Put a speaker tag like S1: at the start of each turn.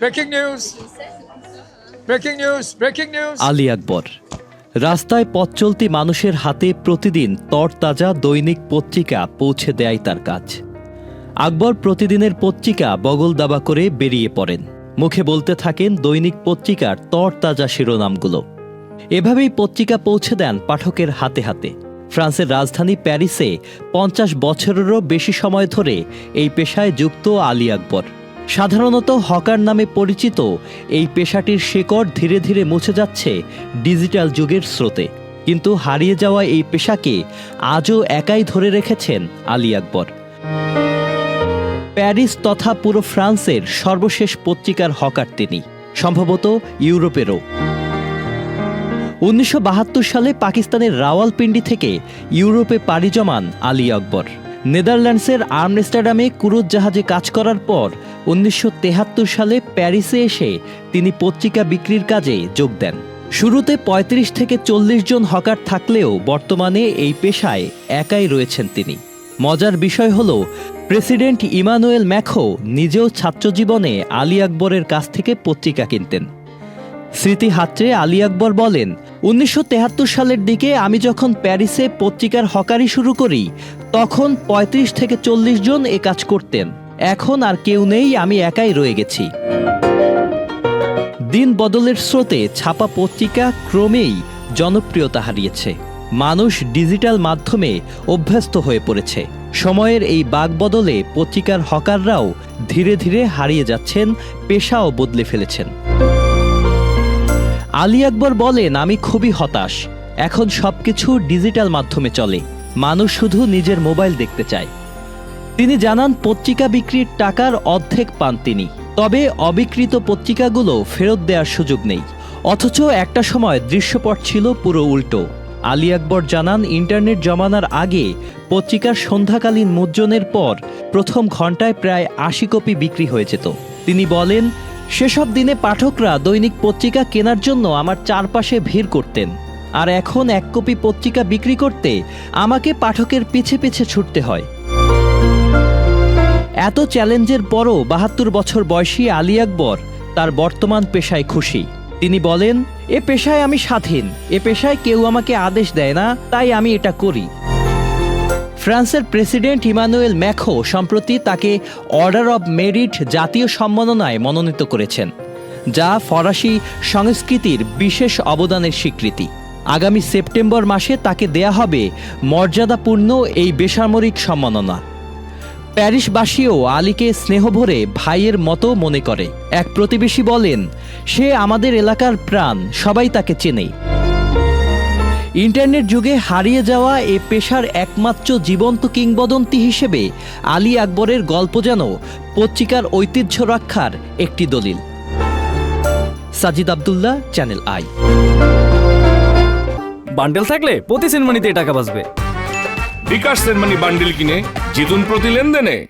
S1: Breaking news! Breaking news! Breaking news!
S2: Ali Akbar, রাস্তায় পথ চলতি মানুষের হাতে প্রতিদিন তরতাজা দৈনিক পত্রিকা পৌঁছে দেয় তার কাজ আকবর প্রতিদিনের পত্রিকা বগল দাবা করে বেরিয়ে পড়েন মুখে বলতে থাকেন দৈনিক পত্রিকার তরতাজা শিরোনামগুলো এভাবেই পত্রিকা পৌঁছে দেন পাঠকের হাতে হাতে ফ্রান্সের রাজধানী প্যারিসে পঞ্চাশ বছরেরও বেশি সময় ধরে এই পেশায় যুক্ত আলী আকবর সাধারণত হকার নামে পরিচিত, এই পেশাটির শেকড় ধীরে ধীরে মুছে যাচ্ছে ডিজিটাল যুগের স্রোতে। কিন্তু হারিয়ে যাওয়া এই পেশাকে আজও একাই ধরে রেখেছেন আলী আকবর। প্যারিস তথা পুরো ফ্রান্সের সর্বশেষ পত্রিকার হকার তিনি, সম্ভবত ইউরোপেরও। উনিশশো বাহাত্তর সালে পাকিস্তানের রাওয়ালপিন্ডি থেকে ইউরোপে পাড়ি জমান আলী আকবর। নেদারল্যান্ডসের আমস্টারডামে ক্রুজ জাহাজে কাজ করার পর উনিশশো সালে প্যারিসে এসে তিনি পত্রিকা বিক্রির কাজে যোগ দেন। শুরুতে ৩৫ থেকে চল্লিশ জন হকার থাকলেও বর্তমানে এই পেশায় একাই রয়েছেন তিনি। মজার বিষয় হল, প্রেসিডেন্ট ইমানুয়েল ম্যাখো নিজেও ছাত্রজীবনে আলী আকবরের কাছ থেকে পত্রিকা কিনতেন। স্মৃতি হাত্রে আলী আকবর বলেন উনিশশো সালের দিকে আমি যখন প্যারিসে পত্রিকার হকারি শুরু করি, তখন ৩৫ থেকে চল্লিশ জন এ কাজ করতেন। এখন আর কেউ নেই, আমি একাই রয়ে গেছি। দিন বদলের স্রোতে ছাপা পত্রিকা ক্রমেই জনপ্রিয়তা হারিয়েছে। মানুষ ডিজিটাল মাধ্যমে অভ্যস্ত হয়ে পড়েছে। সময়ের এই বাগবদলে পত্রিকার হকাররাও ধীরে ধীরে হারিয়ে যাচ্ছেন, পেশাও বদলে ফেলেছেন। আলী আকবর বলেন, আমি খুবই হতাশ। এখন সবকিছু ডিজিটাল মাধ্যমে চলে। মানুষ শুধু নিজের মোবাইল দেখতে চায়। তিনি জানান, পত্রিকা বিক্রির টাকার অর্ধেক পান তিনি। তবে অবিকৃত পত্রিকাগুলো ফেরত দেওয়ার সুযোগ নেই। অথচ একটা সময় দৃশ্যপট ছিল পুরো উল্টো। আলী আকবর জানান, ইন্টারনেট জমানার আগে পত্রিকার সন্ধ্যাকালীন মুদ্রণের পর প্রথম ঘন্টায় প্রায় আশি কপি বিক্রি হয়ে যেত তিনি বলেন সেসব দিনে পাঠকরা দৈনিক পত্রিকা কেনার জন্য আমার চারপাশে ভিড় করতেন। আর এখন এক কপি পত্রিকা বিক্রি করতে আমাকে পাঠকের পিছে পিছে ছুটতে হয়। এত চ্যালেঞ্জের পরও বাহাত্তর বছর বয়সী আলী আকবর তার বর্তমান পেশায় খুশি। তিনি বলেন, এ পেশায় আমি স্বাধীন, এ পেশায় কেউ আমাকে আদেশ দেয় না, তাই আমি এটা করি। ফ্রান্সের প্রেসিডেন্ট ইমানুয়েল ম্যাখো সম্প্রতি তাকে অর্ডার অব মেরিট জাতীয় সম্মাননায় মনোনীত করেছেন, যা ফরাসি সংস্কৃতির বিশেষ অবদানের স্বীকৃতি। আগামী সেপ্টেম্বর মাসে তাকে দেয়া হবে মর্যাদাপূর্ণ এই বেসামরিক সম্মাননা। প্যারিসবাসীও আলীকে স্নেহভরে ভাইয়ের মতো মনে করে। এক প্রতিবেশী বলেন, সে আমাদের এলাকার প্রাণ, সবাই তাকে চেনে। ইন্টারনেট যুগে হারিয়ে যাওয়া এ পেশার একমাত্র জীবন্ত কিংবদন্তি হিসেবে আলী আকবরের গল্প যেন পত্রিকার ঐতিহ্য রক্ষার একটি দলিল। Sajid Abdullah channel I
S3: bundle থাকলে প্রতি সেনমানিতে টাকা বাঁচবে।
S4: বিকাশ সেনমানি বান্ডিল কিনে জিতুন প্রতি লেনদেনে।